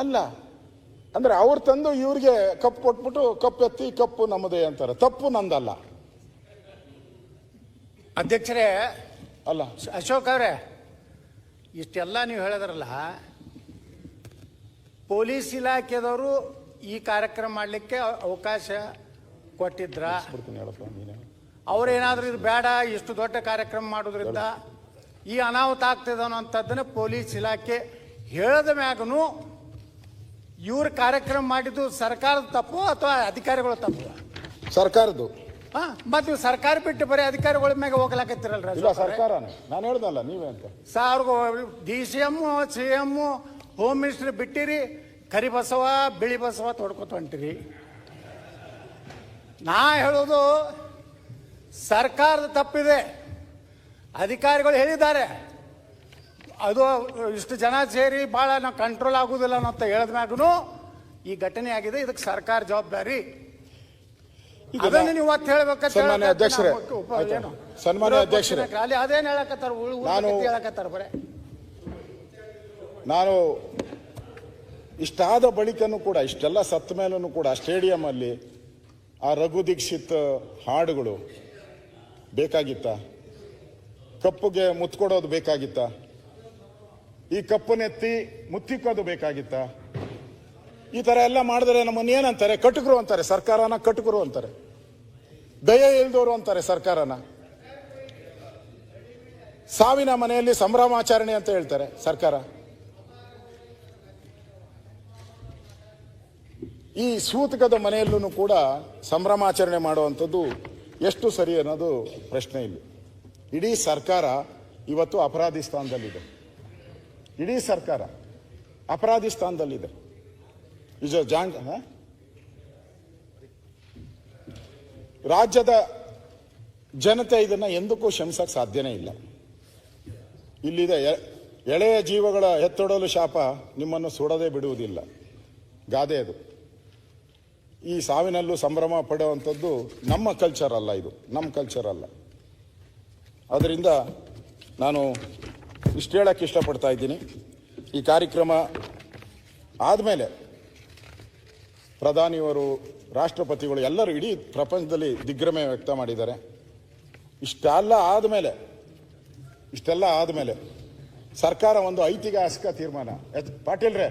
ಅಲ್ಲ ಅಂದ್ರೆ ಅವ್ರು ತಂದು ಇವ್ರಿಗೆ ಕಪ್ ಕೊಟ್ಬಿಟ್ಟು ಕಪ್ ಎತ್ತಿ ಕಪ್ಪು ನಮ್ಮದೇ ಅಂತಾರೆ. ತಪ್ಪು ನಂದಲ್ಲ. ಅಧ್ಯಕ್ಷರೇ ಅಲ್ಲ. ಅಶೋಕ್ ಅವರೇ ಇಷ್ಟೆಲ್ಲ ನೀವು ಹೇಳಿದ್ರಲ್ಲ ಪೊಲೀಸ್ ಇಲಾಖೆದವರು ಈ ಕಾರ್ಯಕ್ರಮ ಮಾಡಲಿಕ್ಕೆ ಅವಕಾಶ ಕೊಟ್ಟಿದ್ರ. ಅವ್ರೇನಾದ್ರೂ ಇದು ಬೇಡ ಇಷ್ಟು ದೊಡ್ಡ ಕಾರ್ಯಕ್ರಮ ಮಾಡೋದ್ರಿಂದ ಈ ಅನಾಹುತ ಆಗ್ತಿದ್ದಾನೋ ಅನ್ನೋಂಥದ್ದನ್ನ ಪೊಲೀಸ್ ಇಲಾಖೆ ಹೇಳದ ಮ್ಯಾಗನು ಇವ್ರ ಕಾರ್ಯಕ್ರಮ ಮಾಡಿದ್ದು ಸರ್ಕಾರದ ತಪ್ಪು ಅಥವಾ ಅಧಿಕಾರಿಗಳ ತಪ್ಪು? ಸರ್ಕಾರದ್ದು. ಹಾ ಮತ್ತೆ ಸರ್ಕಾರ ಬಿಟ್ಟು ಬರೀ ಅಧಿಕಾರಿಗಳ ಮ್ಯಾಗ ಹೋಗ್ಲಾಕತ್ತಿರಲ್ರ ಇಲ್ಲ ಸರ್ಕಾರನೇ. ನಾನು ಹೇಳ್ದಲ್ಲ ನೀವೇ ಅಂತ. ಸಾವಿರ D C M C M home minister ಬಿಟ್ಟಿರಿ ಕರಿ ಬಸವ ಬಿಳಿ ಬಸವ ತೊಡ್ಕೊತ ಹೊಂಟಿರಿ. ನಾ ಹೇಳೋದು ಸರ್ಕಾರದ ತಪ್ಪಿದೆ. ಅಧಿಕಾರಿಗಳು ಹೇಳಿದ್ದಾರೆ. ಅದು ಇಷ್ಟು ಜನ ಸೇರಿ ಭಾಳ ನಾವು ಕಂಟ್ರೋಲ್ ಆಗುದಿಲ್ಲ ಅಂತ ಹೇಳಿದ ಮ್ಯಾಗೂ ಈ ಘಟನೆ ಆಗಿದೆ. ಇದಕ್ಕೆ ಸರ್ಕಾರ ಜವಾಬ್ದಾರಿ. ಅದನ್ನ ನೀವು ಒತ್ತು ಹೇಳ್ಬೇಕಂತ ಸನ್ಮಾನ್ಯ ಅಧ್ಯಕ್ಷರೇ, ಏನು? ಸನ್ಮಾನ್ಯ ಅಧ್ಯಕ್ಷರೇ. ಅಲ್ಲಿ ಅದೇನು ಹೇಳಕತ್ತಾರ? ಉಳು ಉಳ್ ನಾನು- ಹೇಳಕತ್ತಾರ ಬರೇ. ನಾನು ಇಷ್ಟಾದ ಬಳಿಕನೂ ಕೂಡ ಇಷ್ಟೆಲ್ಲ ಸತ್ತ ಮೇಲೂ ಕೂಡ ಸ್ಟೇಡಿಯಂ ಅಲ್ಲಿ ಆ ರಘು ದೀಕ್ಷಿತ್ ಹಾಡುಗಳು ಬೇಕಾಗಿತ್ತ? ಕಪ್ಪುಗೆ ಮುತ್ಕೊಡೋದು ಬೇಕಾಗಿತ್ತ? ಈ ಕಪ್ಪನೆತ್ತಿ ಮುತ್ತಿಕ್ಕೋದು ಬೇಕಾಗಿತ್ತ? ಈ ತರ ಎಲ್ಲ ಮಾಡಿದ್ರೆ ನಮ್ಮನ್ನು ಏನಂತಾರೆ? ಕಟುಕರು ಅಂತಾರೆ, ಸರ್ಕಾರನ ಕಟುಕರು ಅಂತಾರೆ. ದಯ ಇಲ್ದವರು ಅಂತಾರೆ ಸರ್ಕಾರನ. ಸಾವಿನ ಮನೆಯಲ್ಲಿ ಸಂಭ್ರಮಾಚರಣೆ ಅಂತ ಹೇಳ್ತಾರೆ ಸರ್ಕಾರ. ಈ ಸೂತಕದ ಮನೆಯಲ್ಲೂ ಕೂಡ ಸಂಭ್ರಮಾಚರಣೆ ಮಾಡುವಂಥದ್ದು ಎಷ್ಟು ಸರಿ ಅನ್ನೋದು ಪ್ರಶ್ನೆ ಇಲ್ಲಿ. ಇಡೀ ಸರ್ಕಾರ ಇವತ್ತು ಅಪರಾಧಿ ಸ್ಥಾನದಲ್ಲಿದೆ. ಇಡೀ ಸರ್ಕಾರ ಅಪರಾಧಿ ಸ್ಥಾನದಲ್ಲಿದೆ. ಇಸ್ ಜಾಂಗ್? ರಾಜ್ಯದ ಜನತೆ ಇದನ್ನ ಎಂದಕ್ಕೂ ಕ್ಷಮಿಸಕ್ ಸಾಧ್ಯನೇ ಇಲ್ಲ. ಇಲ್ಲಿದೆ ಎಳೆಯ ಜೀವಗಳ ಎತ್ತೊಡಲು ಶಾಪ ನಿಮ್ಮನ್ನು ಸುಡದೆ ಬಿಡುವುದಿಲ್ಲ. ಗಾದೆ ಅದು. ಈ ಸಾವಿನಲ್ಲೂ ಸಂಭ್ರಮ ಪಡೆಯುವಂಥದ್ದು ನಮ್ಮ ಕಲ್ಚರ್ ಅಲ್ಲ ಇದು. ನಮ್ಮ ಕಲ್ಚರ್ ಅಲ್ಲ. ಅದರಿಂದ ನಾನು ಇಷ್ಟು ಹೇಳಕ್ಕೆ ಇಷ್ಟಪಡ್ತಾ ಇದ್ದೀನಿ. ಈ ಕಾರ್ಯಕ್ರಮ ಆದಮೇಲೆ ಪ್ರಧಾನಿಯವರು, ರಾಷ್ಟ್ರಪತಿಗಳು ಎಲ್ಲರೂ ಇಡೀ ಪ್ರಪಂಚದಲ್ಲಿ ದಿಗ್ಭ್ರಮೆ ವ್ಯಕ್ತ ಮಾಡಿದ್ದಾರೆ. ಇಷ್ಟೆಲ್ಲ ಆದಮೇಲೆ ಇಷ್ಟೆಲ್ಲ ಆದಮೇಲೆ ಸರ್ಕಾರ ಒಂದು ಐತಿಹಾಸಿಕ ತೀರ್ಮಾನ. ಪಾಟೀಲ್ರೆ